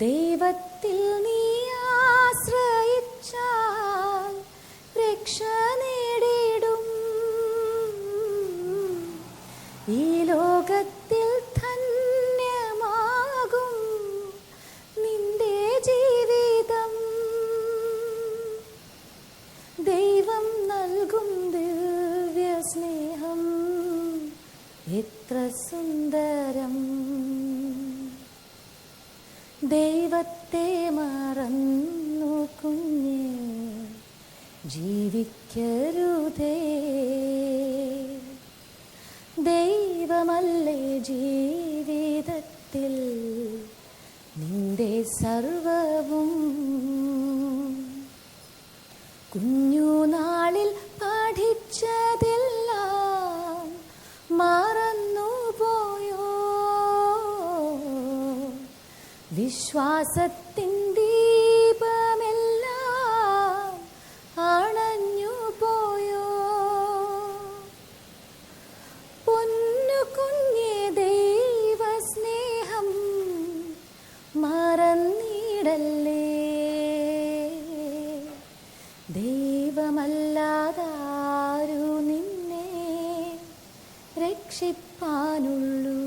ദൈവത്തിൽ നീ ആശ്രയിച്ചാൽ രക്ഷ നേടിയിടും ഈ ലോകത്തിൽ ധന്യമാകും നിന്റെ ജീവിതം. ദൈവം നൽകും ദിവ്യ സ്നേഹം എത്ര സുന്ദരം. ദൈവത്തെ മറന്നു കുഞ്ഞെ ജീവിക്കരുതേ. ദൈവമല്ലേ ജീവിതത്തിൽ നിന്റെ സർവവും? കുഞ്ഞുനാളിൽ വിശ്വാസത്തിൻ ദീപമെല്ലാം അണഞ്ഞു പോയോ? പൊന്നു കുഞ്ഞേ ദൈവ സ്നേഹം മറന്നിടല്ലേ? ദൈവമല്ലാതാരു നിന്നെ രക്ഷിപ്പാനുള്ളൂ.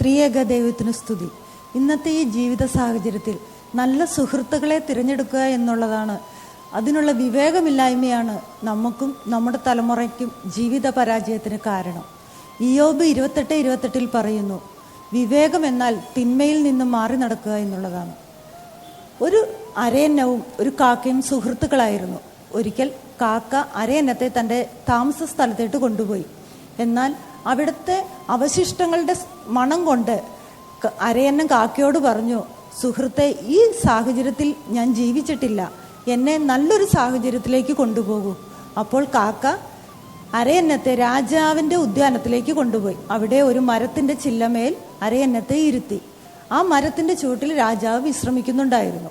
ത്രിയേക ദൈവത്തിന് സ്തുതി. ഇന്നത്തെ ഈ ജീവിത സാഹചര്യത്തിൽ നല്ല സുഹൃത്തുക്കളെ തിരഞ്ഞെടുക്കുക എന്നുള്ളതാണ്. അതിനുള്ള വിവേകമില്ലായ്മയാണ് നമുക്കും നമ്മുടെ തലമുറയ്ക്കും ജീവിത പരാജയത്തിന് കാരണം. ഇയോബ് ഇരുപത്തെട്ട് ഇരുപത്തെട്ടിൽ പറയുന്നു വിവേകം എന്നാൽ തിന്മയിൽ നിന്ന് മാറി നടക്കുക എന്നുള്ളതാണ്. ഒരു അരയന്നവും ഒരു കാക്കയും സുഹൃത്തുക്കളായിരുന്നു. ഒരിക്കൽ കാക്ക അരയന്നത്തെ തന്റെ താമസ സ്ഥലത്തേട്ട് കൊണ്ടുപോയി. എന്നാൽ അവിടുത്തെ അവശിഷ്ടങ്ങളുടെ മണം കൊണ്ട് അരയന്നം കാക്കയോട് പറഞ്ഞു സുഹൃത്തെ ഈ സാഹചര്യത്തിൽ ഞാൻ ജീവിച്ചിട്ടില്ല. എന്നെ നല്ലൊരു സാഹചര്യത്തിലേക്ക് കൊണ്ടുപോകൂ. അപ്പോൾ കാക്ക അരയന്നത്തെ രാജാവിന്റെ ഉദ്യാനത്തിലേക്ക് കൊണ്ടുപോയി. അവിടെ ഒരു മരത്തിന്റെ ചില്ലമേൽ അരയന്നത്തെ ഇരുത്തി. ആ മരത്തിന്റെ ചുവട്ടിൽ രാജാവ് വിശ്രമിക്കുന്നുണ്ടായിരുന്നു.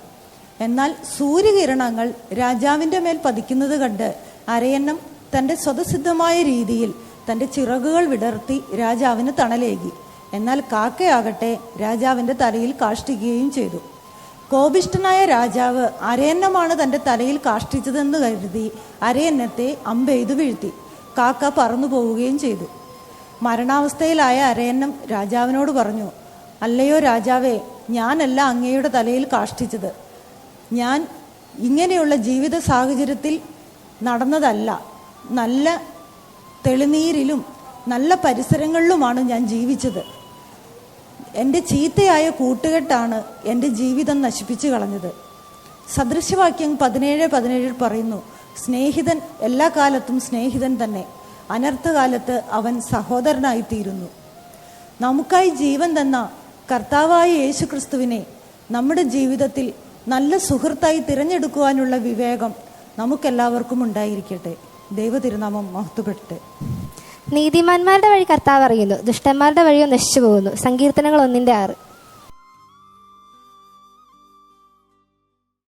എന്നാൽ സൂര്യകിരണങ്ങൾ രാജാവിന്റെ മേൽ പതിക്കുന്നത് കണ്ട് അരയന്നം തന്റെ സ്വതസിദ്ധമായ രീതിയിൽ തന്റെ ചിറകുകൾ വിടർത്തി രാജാവിന് തണലേകി. എന്നാൽ കാക്കയാകട്ടെ രാജാവിന്റെ തലയിൽ കാഷ്ടിക്കുകയും ചെയ്തു. കോപിഷ്ഠനായ രാജാവ് അരയന്നമാണ് തന്റെ തലയിൽ കാഷ്ടിച്ചതെന്ന് കരുതി അരയന്നത്തെ അമ്പെയ്തു വീഴ്ത്തി. കാക്ക പറന്നു പോവുകയും ചെയ്തു. മരണാവസ്ഥയിലായ അരയന്നം രാജാവിനോട് പറഞ്ഞു അല്ലയോ രാജാവേ ഞാനല്ല അങ്ങയുടെ തലയിൽ കാഷ്ടിച്ചത്. ഞാൻ ഇങ്ങനെയുള്ള ജീവിത സാഹചര്യത്തിൽ നടന്നതല്ല. നല്ല തെളിനീരിലും നല്ല പരിസരങ്ങളിലുമാണ് ഞാൻ ജീവിച്ചത്. എന്റെ ചീത്തയായ കൂട്ടുകെട്ടാണ് എന്റെ ജീവിതം നശിപ്പിച്ചു കളഞ്ഞത്. സദൃശവാക്യം പതിനേഴ് പതിനേഴിൽ പറയുന്നു സ്നേഹിതൻ എല്ലാ കാലത്തും സ്നേഹിതൻ തന്നെ. അനർത്ഥകാലത്ത് അവൻ സഹോദരനായിത്തീരുന്നു. നമുക്കായി ജീവൻ തന്ന കർത്താവായ യേശു ക്രിസ്തുവിനെ നമ്മുടെ ജീവിതത്തിൽ നല്ല സുഹൃത്തായി തിരഞ്ഞെടുക്കുവാനുള്ള വിവേകം നമുക്കെല്ലാവർക്കും ഉണ്ടായിരിക്കട്ടെ. ദൈവതിരുനാമം മഹത്വപ്പെട്ടെ മഹത്വപ്പെടട്ടെ. നീതിമാന്മാരുടെ വഴി കർത്താവ് അറിയുന്നു. ദുഷ്ടന്മാരുടെ വഴിയോ നശിച്ചു പോകുന്നു സങ്കീർത്തനങ്ങൾ ഒന്നിന്റെ ആറ്.